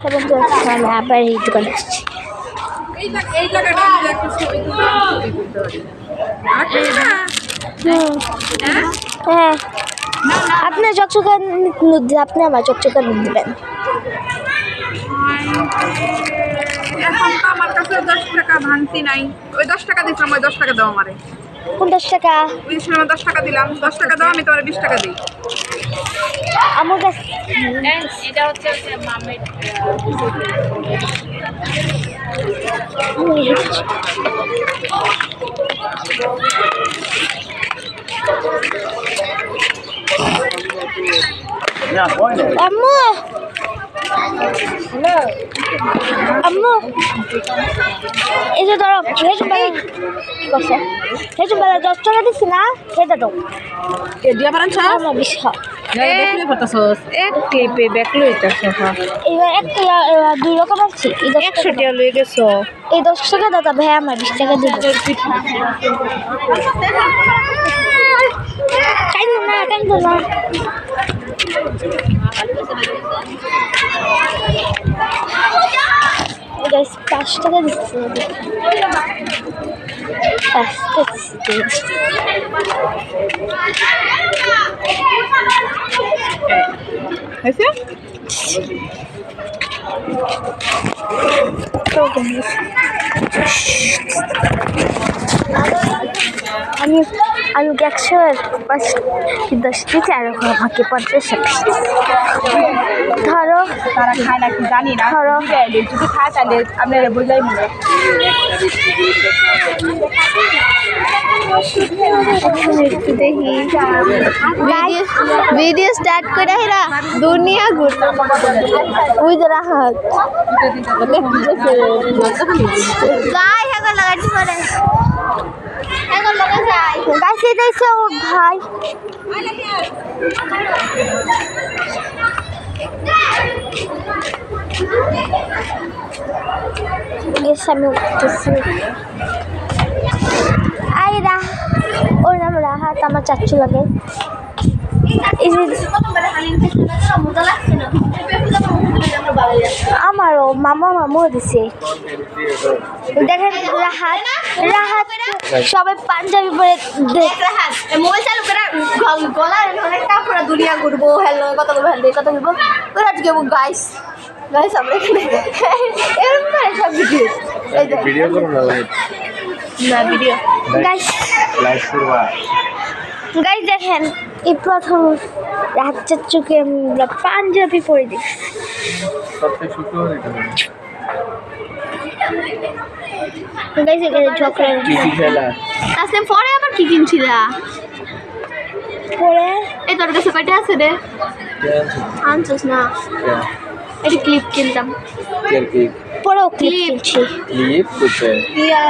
এবং তো আমি দোকানে হ্যাঁ? হ্যাঁ আপনি চকচকা নদী আপনি আমার চকচকা নদী দেবেন এখন তো আমার কাছে দশ টাকা ভাঙতি নাই ওই দশ টাকা দিচ্ছিলাম ওই দশ টাকা দাও আমারে কোন দশ টাকা ওই দশ টাকা দিলাম দশ টাকা দাও আমি তোমার বিশ টাকা দিই আমার কাছে এটা হচ্ছে মামের আম্মু। আম্মু। এই যে ধরো হেসু বেলা করছে। হেসু বেলা দশ টাকা দিচ্ছি না সেটা দাও দিয়া পারেন আমার বিশ্বাস এক ক্লিপে দেখল এটা এবার এবার দুই রকম আছে। একশো টাকা লয়ে গেছো। এই দশ টাকা দাদা ভাই আমার বিশ টাকা দিব। কাইন্দ না কাইন্দ না। Guys, পাঁচ টাকা দিচ্ছে পাঁচ টাকা দিচ্ছে হয়েছে আমি আমি একশো পাঁচ দশ দিচ্ছি আর আমাকে পঞ্চাশ ধরো তারা খায় না কি জানি না। ধরো। যদি খায় তাহলে আপনারা বুঝলাই মনে একটু দেখি ভিডিও স্টার্ট করে হেরা দুনিয়া ঘুর তো রাহাত। গাই হেগো লাগাইতে পারে। গাইছে দিছে ও ভাই। আমি উঠতেছি। আই ওর নাম রাহাত আমার চাচ্ছু লাগে। আমারও মামা মামাও দিছে। দেখেন রাহাত রাহাত সবাই পাঞ্জাবি পরে দেখ রাহাত মোবাইল চালু করে গলার অনেক কাপড় দুনিয়া ঘুরবো হ্যালো কত বলব হ্যালো কত বলব। ওরা আজকে গাইস গাইস আমরা এখানে এরকম করে সব ভিডিও ভিডিও করো না লাইভ না ভিডিও গাইস লাইভ করবা। গাইস দেখেন এই প্রথম রাজ্যের চোখে আমরা পাঞ্জাবি পরে দেখি। তাসলিম পরে আবার কি কিনছিলা? পরে? এই তোর কাছে কয়টা আছে রে। আনছিস না। একটা ক্লিপ কিনতাম। পরেও ক্লিপ কিনছি। ইয়া